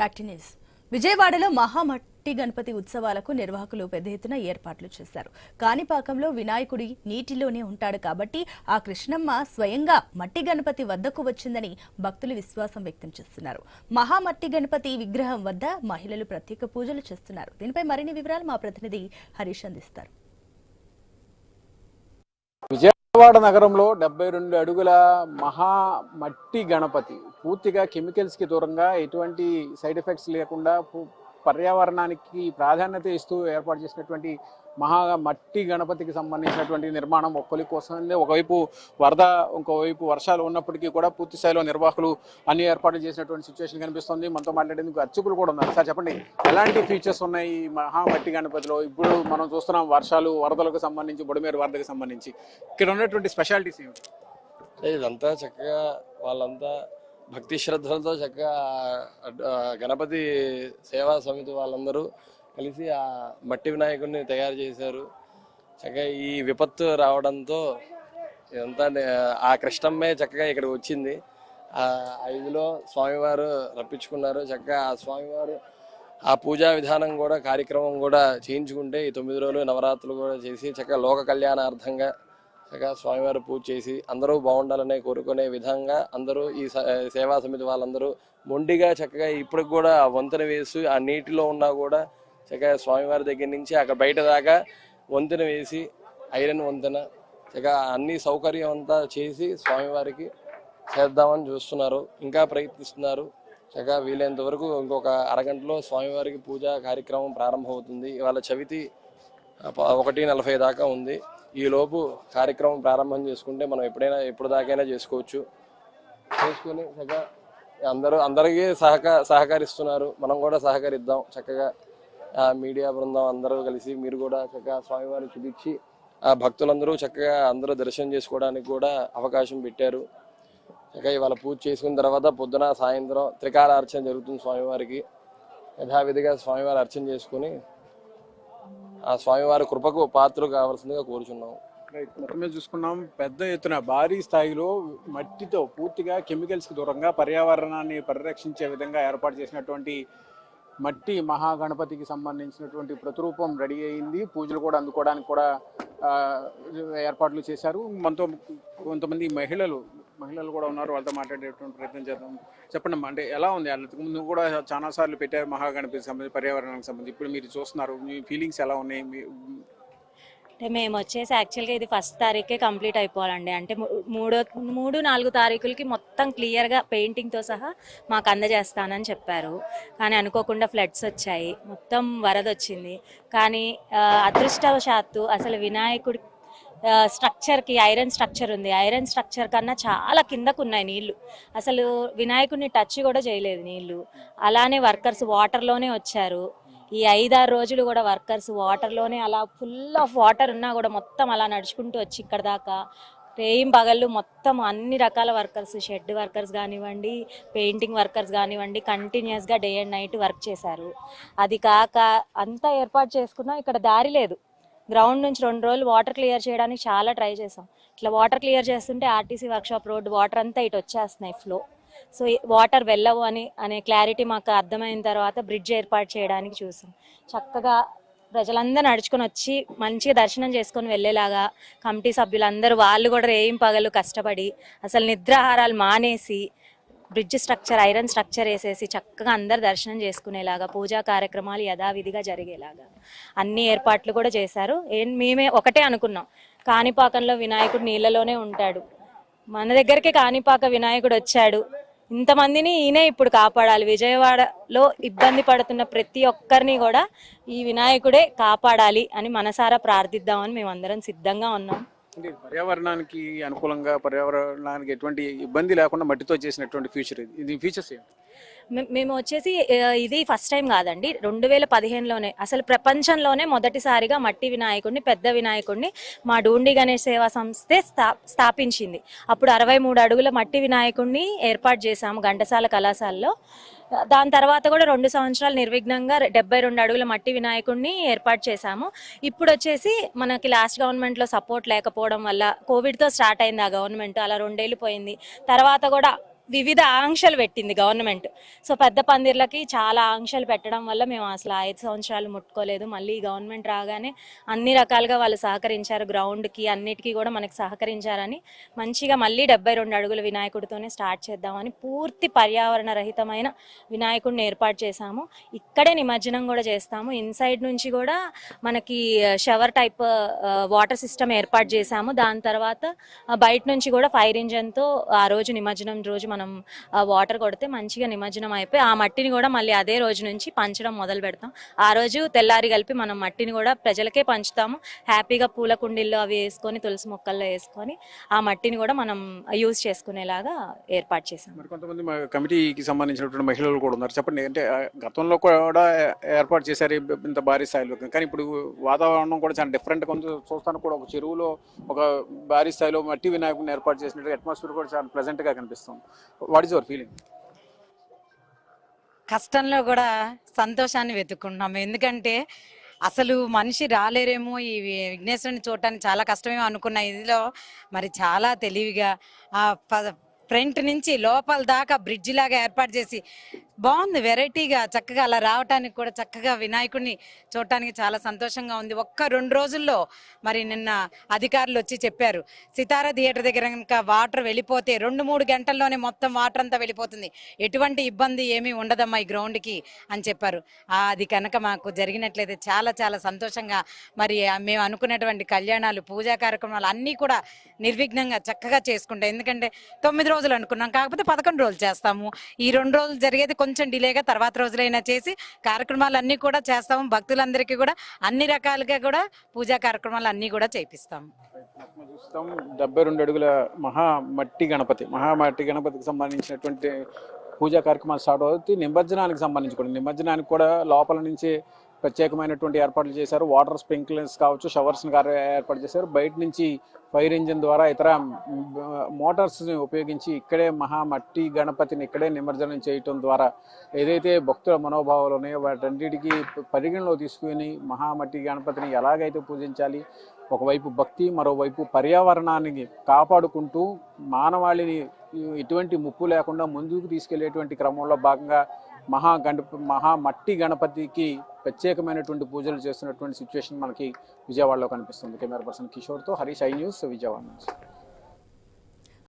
Back to news విజయవాడలో మహామట్టి గణపతి ఉత్సవాలకు నిర్వాహకులు పెద్ద ఎత్తున ఏర్పాట్లు చేశారు. కాణిపాకంలో వినాయకుడి నీటిలోనే ఉంటాడు కాబట్టి ఆ కృష్ణమ్మ స్వయంగా మట్టి గణపతి వద్దకు వచ్చిందని భక్తులు విశ్వాసం వ్యక్తం చేస్తున్నారు. మహామట్టి గణపతి విగ్రహం వద్ద మహిళలు ప్రత్యేక పూజలు చేస్తున్నారు. దీనిపై మరిన్ని వివరాలు మా ప్రతినిధి హరీష్ అందిస్తారు. విజయవాడ నగరంలో డెబ్బై రెండు అడుగుల మహా మట్టి గణపతి. పూర్తిగా కెమికల్స్కి దూరంగా ఎటువంటి సైడ్ ఎఫెక్ట్స్ లేకుండా పర్యావరణానికి ప్రాధాన్యత ఇస్తూ ఏర్పాటు చేసినటువంటి మహా మట్టి గణపతికి సంబంధించినటువంటి నిర్మాణం ఒక్కరి కోసం ఒకవైపు వరద ఇంకోవైపు వర్షాలు ఉన్నప్పటికీ కూడా పూర్తి స్థాయిలో నిర్వాహకులు అన్ని ఏర్పాట్లు చేసినటువంటి సిచ్యువేషన్ కనిపిస్తుంది. మనతో మాట్లాడేందుకు అర్చకులు కూడా ఉన్నారు. సార్ చెప్పండి ఎలాంటి ఫీచర్స్ ఉన్నాయి మహామట్టి మహా మట్టి గణపతిలో? ఇప్పుడు మనం చూస్తున్నాం వర్షాలు వరదలకు సంబంధించి బుడమేరు వరదకు సంబంధించి. ఇక్కడ ఉన్నటువంటి స్పెషాలిటీస్ ఏమిటి? ఇదంతా చక్కగా వాళ్ళంతా భక్తి శ్రద్ధలతో చక్కగా గణపతి సేవా సమితి వాళ్ళందరూ కలిసి ఆ మట్టి వినాయకుడిని తయారు చేశారు. చక్కగా ఈ విపత్తు రావడంతో ఇదంతా ఆ కృష్ణమ్మే చక్కగా ఇక్కడికి వచ్చింది. ఆ ఐదులో స్వామివారు రప్పించుకున్నారు. చక్కగా ఆ స్వామివారు ఆ పూజా విధానం కూడా కార్యక్రమం కూడా చేయించుకుంటే ఈ తొమ్మిది రోజులు నవరాత్రులు కూడా చేసి చక్కగా లోక కళ్యాణార్థంగా చక్కగా స్వామివారు పూజ చేసి అందరూ బాగుండాలనే కోరుకునే విధంగా అందరూ ఈ స- సేవా సమితి వాళ్ళందరూ మొండిగా చక్కగా ఇప్పటికి కూడా వంతెన వేసి ఆ నీటిలో ఉన్నా కూడా చక్కగా స్వామివారి దగ్గర నుంచి అక్కడ బయట దాకా వంతెన వేసి ఐరన్ వంతెన చక్కగా అన్ని సౌకర్యం అంతా చేసి స్వామివారికి చేద్దామని చూస్తున్నారు. ఇంకా ప్రయత్నిస్తున్నారు. చక్కగా వీలైనంత వరకు ఇంకొక అరగంటలో స్వామివారికి పూజా కార్యక్రమం ప్రారంభమవుతుంది. ఇవాళ చవితి ఒకటి నలభై దాకా ఉంది. ఈ లోపు కార్యక్రమం ప్రారంభం చేసుకుంటే మనం ఎప్పుడైనా ఎప్పుడు దాకైనా చేసుకోవచ్చు. చేసుకుని చక్కగా అందరూ అందరికీ సహక సహకరిస్తున్నారు. మనం కూడా సహకరిద్దాం. చక్కగా మీడియా బృందం అందరూ కలిసి మీరు కూడా చక్కగా స్వామివారిని చూపించి ఆ భక్తులందరూ చక్కగా అందరూ దర్శనం చేసుకోవడానికి కూడా అవకాశం పెట్టారు. చక్కగా ఇవాళ పూజ చేసుకున్న తర్వాత పొద్దున సాయంత్రం త్రికాల అర్చన జరుగుతుంది స్వామివారికి. యథావిధిగా స్వామివారి అర్చన చేసుకుని ఆ స్వామివారి కృపకు పాత్రలు కావాల్సిందిగా కోరుచున్నాం మొత్తమే చూసుకున్నాం. పెద్ద ఎత్తున భారీ స్థాయిలో మట్టితో పూర్తిగా కెమికల్స్కి దూరంగా పర్యావరణాన్ని పరిరక్షించే విధంగా ఏర్పాటు చేసినటువంటి మట్టి మహాగణపతికి సంబంధించినటువంటి ప్రతిరూపం రెడీ అయింది. పూజలు కూడా అందుకోవడానికి కూడా ఏర్పాట్లు చేశారు. మనతో కొంతమంది మహిళలు మహిళలు కూడా ఉన్నారు. వాళ్ళతో మాట్లాడేటువంటి ప్రయత్నం చేద్దాం. చెప్పండి అమ్మా అంటే ఎలా ఉంది? అంతకు ముందు కూడా చాలా సార్లు పెట్టారు మహాగణపతికి సంబంధించి పర్యావరణానికి సంబంధించి. ఇప్పుడు మీరు చూస్తున్నారు మీ ఫీలింగ్స్ ఎలా ఉన్నాయి? మీ అంటే మేము వచ్చేసి యాక్చువల్గా ఇది ఫస్ట్ తారీఖే కంప్లీట్ అయిపోవాలండి. అంటే మూ- మూడో మూడు నాలుగు తారీఖులకి మొత్తం క్లియర్గా పెయింటింగ్తో సహా మాకు అందజేస్తానని చెప్పారు. కానీ అనుకోకుండా ఫ్లడ్స్ వచ్చాయి. మొత్తం వరద వచ్చింది. కానీ అదృష్టవశాత్తు అసలు వినాయకుడి స్ట్రక్చర్కి ఐరన్ స్ట్రక్చర్ ఉంది. ఐరన్ స్ట్రక్చర్ కన్నా చాలా కిందకు ఉన్నాయి నీళ్ళు. అసలు వినాయకుడిని టచ్ కూడా చేయలేదు నీళ్ళు. అలానే వర్కర్స్ వాటర్లోనే వచ్చారు. ఈ ఐదారు రోజులు కూడా వర్కర్స్ వాటర్లోనే అలా ఫుల్ ఆఫ్ వాటర్ ఉన్నా కూడా మొత్తం అలా నడుచుకుంటూ వచ్చి ఇక్కడ దాకా. రేయిం పగళ్ళు మొత్తం అన్ని రకాల వర్కర్స్ షెడ్ వర్కర్స్ కానివ్వండి పెయింటింగ్ వర్కర్స్ కానివ్వండి కంటిన్యూస్గా డే అండ్ నైట్ వర్క్ చేశారు. అది కాక అంతా ఏర్పాటు చేసుకున్నా ఇక్కడ దారి లేదు. గ్రౌండ్ నుంచి రెండు రోజులు వాటర్ క్లియర్ చేయడానికి చాలా ట్రై చేసాం ఇట్లా వాటర్ క్లియర్ చేస్తుంటే ఆర్టీసీ వర్క్షాప్ రోడ్ వాటర్ అంతా ఇటు వచ్చేస్తున్నాయి ఫ్లో సో వాటర్ వెళ్ళవు అని అనే క్లారిటీ మాకు అర్థమైన తర్వాత బ్రిడ్జ్ ఏర్పాటు చేయడానికి చూసాం. చక్కగా ప్రజలందరూ నడుచుకొని వచ్చి మంచిగా దర్శనం చేసుకొని వెళ్ళేలాగా కమిటీ సభ్యులందరూ వాళ్ళు కూడా ఏం పగలు కష్టపడి అసలు నిద్రాహారాలు మానేసి బ్రిడ్జ్ స్ట్రక్చర్ ఐరన్ స్ట్రక్చర్ వేసేసి చక్కగా అందరు దర్శనం చేసుకునేలాగా పూజా కార్యక్రమాలు యథావిధిగా జరిగేలాగా అన్ని ఏర్పాట్లు కూడా చేశారు. ఏం మేమే ఒకటే అనుకున్నాం. కాణిపాకంలో వినాయకుడు నీళ్ళలోనే ఉంటాడు. మన దగ్గరికి కాణిపాక వినాయకుడు వచ్చాడు. ఇంతమందిని ఈయనే ఇప్పుడు కాపాడాలి. విజయవాడలో ఇబ్బంది పడుతున్న ప్రతి ఒక్కరిని కూడా ఈ వినాయకుడే కాపాడాలి అని మనసారా ప్రార్థిద్దామని మేమందరం సిద్ధంగా ఉన్నాం. పర్యావరణానికి అనుకూలంగా పర్యావరణానికి ఎటువంటి ఇబ్బంది లేకుండా మట్టితో చేసినటువంటి ఫ్యూచర్ ఇది. ఫీచర్స్ ఏంటి మేము వచ్చేసి ఇది ఫస్ట్ టైం కాదండి. రెండు వేల పదిహేనులోనే అసలు ప్రపంచంలోనే మొదటిసారిగా మట్టి వినాయకుడిని పెద్ద వినాయకుడిని మా డూండి గణేష్ సేవా సంస్థే స్థా స్థాపించింది. అప్పుడు అరవై మూడు అడుగుల మట్టి వినాయకుడిని ఏర్పాటు చేశాము ఘంటసాల కళాశాలలో. దాని తర్వాత కూడా రెండు సంవత్సరాలు నిర్విఘ్నంగా డెబ్బై రెండు అడుగుల మట్టి వినాయకుడిని ఏర్పాటు చేశాము. ఇప్పుడు వచ్చేసి మనకి లాస్ట్ గవర్నమెంట్లో సపోర్ట్ లేకపోవడం వల్ల కోవిడ్తో స్టార్ట్ అయింది ఆ గవర్నమెంట్ అలా రెండేళ్ళు పోయింది. తర్వాత కూడా వివిధ ఆంక్షలు పెట్టింది గవర్నమెంట్. సో పెద్ద పందిర్లకి చాలా ఆంక్షలు పెట్టడం వల్ల మేము అసలు ఐదు సంవత్సరాలు ముట్టుకోలేదు. మళ్ళీ ఈ గవర్నమెంట్ రాగానే అన్ని రకాలుగా వాళ్ళు సహకరించారు గ్రౌండ్కి అన్నిటికీ కూడా మనకి సహకరించారని మంచిగా మళ్ళీ డెబ్బై రెండు అడుగుల వినాయకుడితోనే స్టార్ట్ చేద్దామని పూర్తి పర్యావరణ రహితమైన వినాయకుడిని ఏర్పాటు చేశాము. ఇక్కడే నిమజ్జనం కూడా చేస్తాము. ఇన్సైడ్ నుంచి కూడా మనకి షవర్ టైప్ వాటర్ సిస్టమ్ ఏర్పాటు చేశాము. దాని తర్వాత బయట నుంచి కూడా ఫైర్ ఇంజన్తో ఆ రోజు నిమజ్జనం రోజు మనం వాటర్ కొడితే మంచిగా నిమజ్జనం అయిపోయి ఆ మట్టిని కూడా మళ్ళీ అదే రోజు నుంచి పంచడం మొదలు పెడతాం. ఆ రోజు తెల్లారి కలిపి మనం మట్టిని కూడా ప్రజలకే పంచుతాము. హ్యాపీగా పూల కుండీల్లో అవి వేసుకొని తులసి మొక్కల్లో వేసుకొని ఆ మట్టిని కూడా మనం యూజ్ చేసుకునేలాగా ఏర్పాటు చేశాం. మరి కొంతమంది మా కమిటీకి సంబంధించినటువంటి మహిళలు కూడా ఉన్నారు. చెప్పండి అంటే గతంలో కూడా ఏర్పాటు చేశారు ఇంత భారీ స్థాయిలో. కానీ ఇప్పుడు వాతావరణం కూడా చాలా డిఫరెంట్ కొంచెం చూస్తాను కూడా ఒక చెరువులో ఒక భారీ స్థాయిలో మట్టి వినాయకుడిని ఏర్పాటు చేసినట్టు అట్మాస్ఫియర్ కూడా చాలా ప్లెజెంట్గా కనిపిస్తుంది. వాట్ ఈస్ యువర్ ఫీలింగ్ కష్టంలో కూడా సంతోషాన్ని వెతుక్కుంటున్నాము. ఎందుకంటే అసలు మనిషి రాలేరేమో ఈ విఘ్నేశ్వరుని చూడటానికి చాలా కష్టమేమో అనుకున్న. ఇదిలో మరి చాలా తెలివిగా ఆ ఫ్రంట్ నుంచి లోపల దాకా బ్రిడ్జి లాగా ఏర్పాటు చేసి బాగుంది వెరైటీగా చక్కగా అలా రావటానికి కూడా చక్కగా వినాయకుడిని చూడటానికి చాలా సంతోషంగా ఉంది. ఒక్క రెండు రోజుల్లో మరి నిన్న అధికారులు వచ్చి చెప్పారు సితారా థియేటర్ దగ్గర కనుక వాటర్ వెళ్ళిపోతే రెండు మూడు గంటల్లోనే మొత్తం వాటర్ అంతా వెళ్ళిపోతుంది. ఎటువంటి ఇబ్బంది ఏమీ ఉండదమ్మా ఈ గ్రౌండ్కి అని చెప్పారు. అది కనుక మాకు జరిగినట్లయితే చాలా చాలా సంతోషంగా మరి మేము అనుకున్నటువంటి కళ్యాణాలు పూజా కార్యక్రమాలు అన్నీ కూడా నిర్విఘ్నంగా చక్కగా చేసుకుంటాయి ఎందుకంటే తొమ్మిది రోజులు అనుకున్నాం. కాకపోతే పదకొండు రోజులు చేస్తాము. ఈ రెండు రోజులు జరిగేది కొంచెం డిలేగా తర్వాత రోజులైనా చేసి కార్యక్రమాలు అన్నీ కూడా చేస్తాము. భక్తులందరికీ కూడా అన్ని రకాలుగా కూడా పూజా కార్యక్రమాలు అన్నీ కూడా చేపిస్తాము. చూస్తాం. డెబ్బై రెండు అడుగుల మహా మట్టి గణపతి మహామట్టి గణపతికి సంబంధించినటువంటి పూజా కార్యక్రమాలు స్టార్ట్ అవుతుంది నిమజ్జనానికి సంబంధించి కూడా నిమజ్జనానికి కూడా లోపల నుంచి ప్రత్యేకమైనటువంటి ఏర్పాట్లు చేశారు. వాటర్ స్ప్రింక్లర్స్ కావచ్చు షవర్స్ ఏర్పాటు చేశారు. బయట నుంచి ఫైర్ ఇంజిన్ ద్వారా ఇతర మోటార్స్ని ఉపయోగించి ఇక్కడే మహామట్టి గణపతిని ఇక్కడే నిమజ్జనం చేయటం ద్వారా ఏదైతే భక్తుల మనోభావాలు ఉన్నాయో వాటన్నిటికీ పరిగణలో తీసుకుని మహామట్టి గణపతిని ఎలాగైతే పూజించాలి ఒకవైపు భక్తి మరోవైపు పర్యావరణాన్ని కాపాడుకుంటూ మానవాళిని ఎటువంటి ముప్పు లేకుండా ముందుకు తీసుకెళ్ళేటువంటి క్రమంలో భాగంగా మహా గణప మహా మట్టి గణపతికి ప్రత్యేకమైనటువంటి పూజలు చేస్తున్నటువంటి సిచ్యువేషన్ మనకి విజయవాడలో కనిపిస్తుంది. కెమెరా పర్సన్ కిషోర్తో హరీష్ ఐ న్యూస్ విజయవాడ నుంచి.